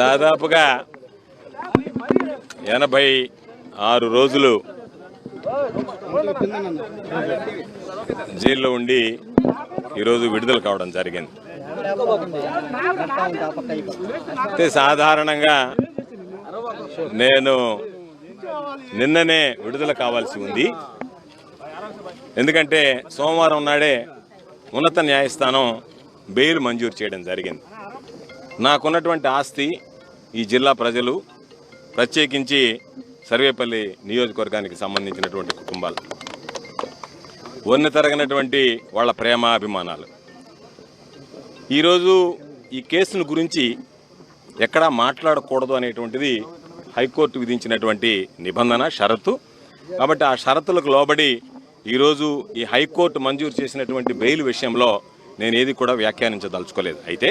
దాదాపుగా ఎనభై ఆరు రోజులు జైల్లో ఉండి ఈరోజు విడుదల కావడం జరిగింది. అయితే సాధారణంగా నేను నిన్ననే విడుదల కావాల్సి ఉంది. ఎందుకంటే సోమవారం నాడే ఉన్నత న్యాయస్థానం బెయిల్ మంజూరు చేయడం జరిగింది. నాకున్నటువంటి ఆస్తి ఈ జిల్లా ప్రజలు ప్రత్యేకించి సర్వేపల్లి నియోజకవర్గానికి సంబంధించినటువంటి కుటుంబాలు. వన్నె తరగనటువంటి వాళ్ళ ప్రేమ అభిమానాలు ఈరోజు ఈ కేసును గురించి ఎక్కడా మాట్లాడకూడదు అనేటువంటిది హైకోర్టు విధించినటువంటి నిబంధన షరతు. కాబట్టి ఆ షరతులకు లోబడి ఈరోజు ఈ హైకోర్టు మంజూరు చేసినటువంటి బెయిల్ విషయంలో నేను ఏది కూడా వ్యాఖ్యానించదలుచుకోలేదు. అయితే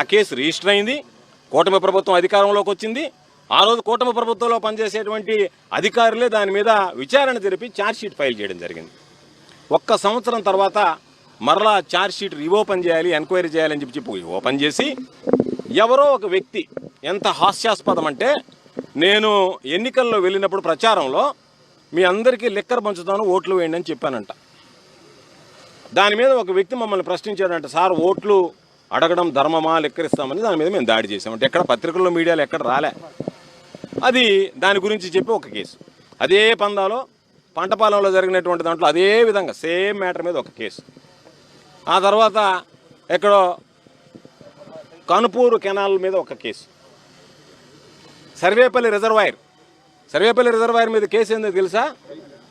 ఆ కేసు రిజిస్టర్ అయింది కూటమి ప్రభుత్వం అధికారంలోకి వచ్చింది. ఆ రోజు కూటమి ప్రభుత్వంలో పనిచేసేటువంటి అధికారులే దాని మీద విచారణ జరిపి ఛార్జ్షీట్ ఫైల్ చేయడం జరిగింది. ఒక్క సంవత్సరం తర్వాత మరలా ఛార్జ్షీట్ రీఓపెన్ చేయాలి ఎంక్వైరీ చేయాలని చెప్పి చెప్పి ఓపెన్ చేసి ఎవరో ఒక వ్యక్తి ఎంత హాస్యాస్పదం అంటే నేను ఎన్నికల్లో వెళ్ళినప్పుడు ప్రచారంలో మీ అందరికీ లెక్కర్ పంచుతాను ఓట్లు వేయండి అని చెప్పానంట. దాని మీద ఒక వ్యక్తి మమ్మల్ని ప్రశ్నించాడంట సార్ ఓట్లు అడగడం ధర్మమా లెక్కరిస్తామని దాని మీద మేము దాడి చేసామంటే ఎక్కడ పత్రికల్లో మీడియాలో ఎక్కడ రాలే. అది దాని గురించి చెప్పి ఒక కేసు. అదే పందాలో పంటపాలెంలో జరిగినటువంటి దాంట్లో అదే విధంగా సేమ్ మ్యాటర్ మీద ఒక కేసు. ఆ తర్వాత ఎక్కడో కనుపూరు కెనాల్ మీద ఒక case. Sarvepalli reservoir. Sarvepalli reservoir మీద కేసు ఏందో తెలుసా?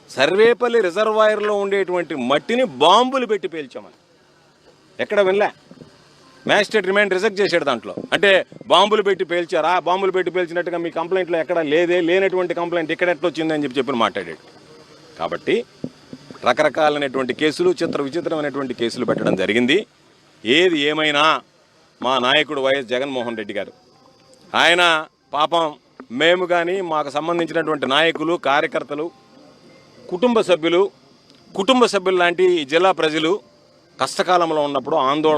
సర్వేపల్లి రిజర్వాయర్లో ఉండేటువంటి మట్టిని బాంబులు పెట్టి పేల్చామని. ఎక్కడ వినలే మ్యాజిస్ట్రేట్ రిమైండ్ రిజెక్ట్ చేశాడు దాంట్లో. అంటే బాంబులు పెట్టి పేల్చారా? బాంబులు పెట్టి పేల్చినట్టుగా మీ కంప్లైంట్లో ఎక్కడ లేదే లేనటువంటి కంప్లైంట్ ఇక్కడ ఎట్లా వచ్చిందని చెప్పి చెప్పి మాట్లాడాడు. కాబట్టి రకరకాలైనటువంటి కేసులు చిత్ర విచిత్రమైనటువంటి కేసులు పెట్టడం జరిగింది. ఏది ఏమైనా మా నాయకుడు వైఎస్ జగన్మోహన్ రెడ్డి గారు. ఆయన పాపం మేము కానీ మాకు సంబంధించినటువంటి నాయకులు కార్యకర్తలు కుటుంబ సభ్యులు కుటుంబ సభ్యులు లాంటి ఈ జిల్లా ప్రజలు కష్టకాలంలో ఉన్నప్పుడు ఆందోళన